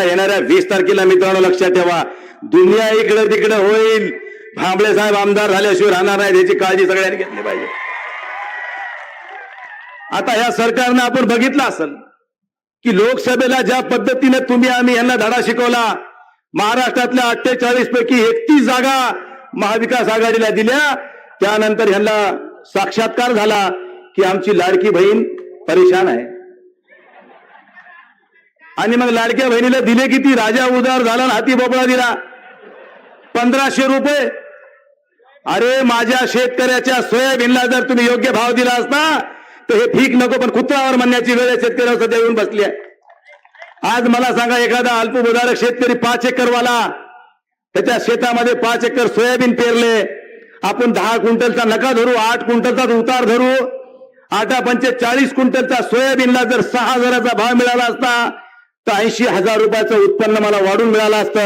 आता येणाऱ्या वीस तारखेला मित्रांनो लक्षात ठेवा. दुनिया इकडे तिकडे होईल. भांबळे साहेब आमदार झाल्याशिवाय राहणार नाही याची काळजी सगळ्यांनी घेतली पाहिजे. आता ह्या सरकारनं आपण बघितलं असेल की लोकसभेला ज्या पद्धतीने तुम्ही आम्ही यांना धडा शिकवला महाराष्ट्रातल्या अठ्ठेचाळीस पैकी एकतीस जागा महाविकास आघाडीला दिल्या. त्यानंतर ह्यांना साक्षात्कार झाला की आमची लाडकी बहीण परेशान आहे. आणि मग लाडक्या बहिणीला दिले किती? राजा उदार झाला हाती बोबळा दिला. पंधराशे रुपये. अरे माझ्या शेतकऱ्याच्या सोयाबीनला जर तुम्ही योग्य भाव दिला असता तर हे ठीक नको पण कुत्रावर म्हणण्याची वेळ शेतकऱ्यावर सध्या येऊन बसली आहे. आज मला सांगा एखादा अल्पभूधारक शेतकरी पाच एकरवाला त्याच्या शेतामध्ये पाच एकर सोयाबीन पेरले. आपण दहा क्विंटलचा नका धरू आठ क्विंटलचा उतार धरू. आठा पंचे चाळीस क्विंटलचा सोयाबीनला जर सहा हजाराचा भाव मिळाला असता तर ऐंशी हजार रुपयाचं उत्पन्न मला वाढून मिळालं असतं.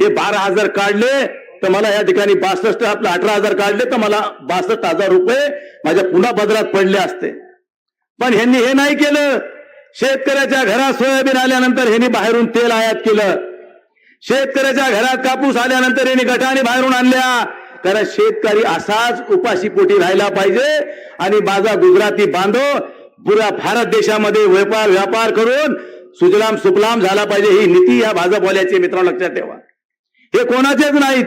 हे बारा हजार काढले तर मला या ठिकाणी बासष्ट आपलं अठरा हजार काढले तर मला बासष्ट हजार रुपये माझ्या पुन्हा पदरात पडले असते. पण ह्यांनी हे नाही केलं. शेतकऱ्याच्या घरात सोयाबीन आल्यानंतर ह्यांनी बाहेरून तेल आयात केलं. शेतकऱ्याच्या घरात कापूस आल्यानंतर यांनी गटाने बाहेरून आणल्या. कारण शेतकरी असाच उपाशी पोटी पाहिजे. आणि माझा गुजराती बांधव पुऱ्या भारत देशामध्ये व्यापार व्यापार करून सुजलाम सुफलाम झाला पाहिजे ही नीती या भाजपवाल्याची मित्रांनो लक्षात ठेवा. हे कोणाचेच नाहीत.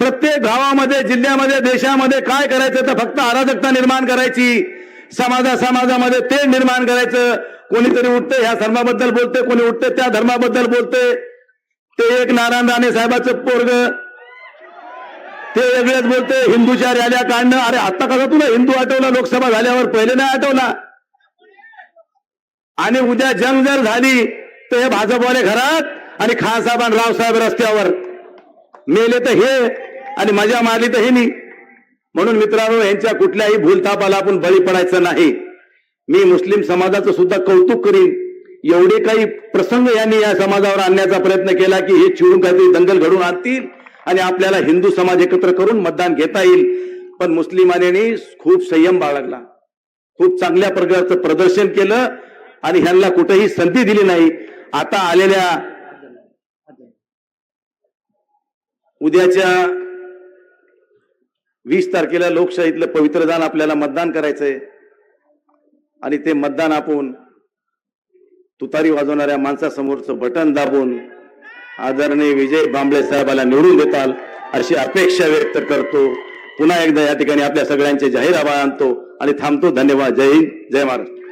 प्रत्येक गावामध्ये जिल्ह्यामध्ये देशामध्ये काय करायचं तर फक्त अराजकता निर्माण करायची. समाजा समाजामध्ये ते निर्माण करायचं. कोणीतरी उठते ह्या धर्माबद्दल बोलते कोणी उठते त्या धर्माबद्दल बोलते ते एक नारायण राणे साहेबाचं पोरग. ते वेगळेच बोलते हिंदूच्या रॅल्या काढणं. अरे आता कसं तुला हिंदू आठवला लोकसभा झाल्यावर पहिले नाही आठवला? आणि उद्या जंग जर झाली तर हे भाजपवाले घरात आणि खानसाहेब आणि रावसाहेब रस्त्यावर. मेले तर हे आणि मजा मारली तर हे नाही म्हणून मित्रांनो यांच्या कुठल्याही भूलथापाला आपण बळी पडायचं नाही. मी मुस्लिम समाजाचं सुद्धा कौतुक करीन. एवढे काही प्रसंग यांनी या समाजावर आणण्याचा प्रयत्न केला की हे चिडून काहीतरी दंगल घडून आणतील आणि आपल्याला हिंदू समाज एकत्र करून मतदान घेता येईल. पण मुस्लिमांनी खूप संयम बाळगला. खूप चांगल्या प्रकारचं प्रदर्शन केलं. आणि ह्यांना कुठेही संधी दिली नाही. आता आलेल्या उद्याच्या वीस तारखेला लोकशाहीतलं पवित्र दान आपल्याला मतदान करायचंय. आणि ते मतदान आपण तुतारी वाजवणाऱ्या माणसासमोरचं बटन दाबून आदरणीय विजय बांबळे साहेबाला निवडून देताल अशी अपेक्षा व्यक्त करतो. पुन्हा एकदा या ठिकाणी आपल्या सगळ्यांचे जाहीर आभार आणतो आणि थांबतो. धन्यवाद. जय हिंद. जय महाराष्ट्र.